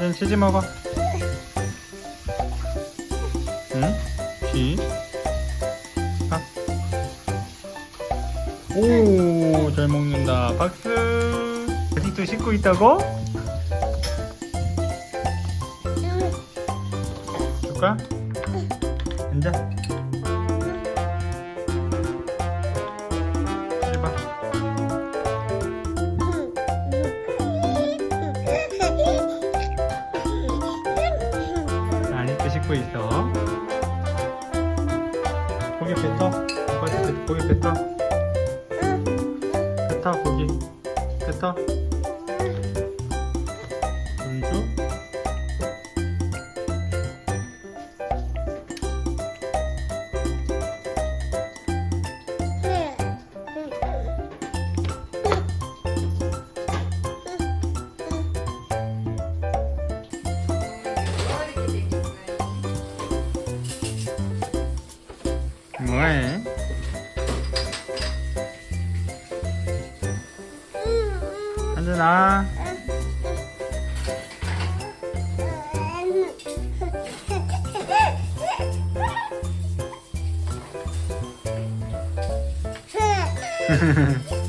한준 치즈 먹어. 응? 치. 아. 오, 잘 먹는다. 박수. 아직도 씻고 있다고? 줄까? 앉아. 씻고 있어. 고기 뱉어. 아빠한테 뱉- 고기 뱉어. 뱉어, 고기. 뱉어. 은 뭐해? 한준아.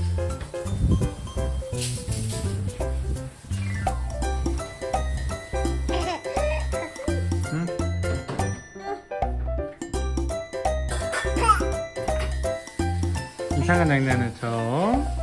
이상한 장난에서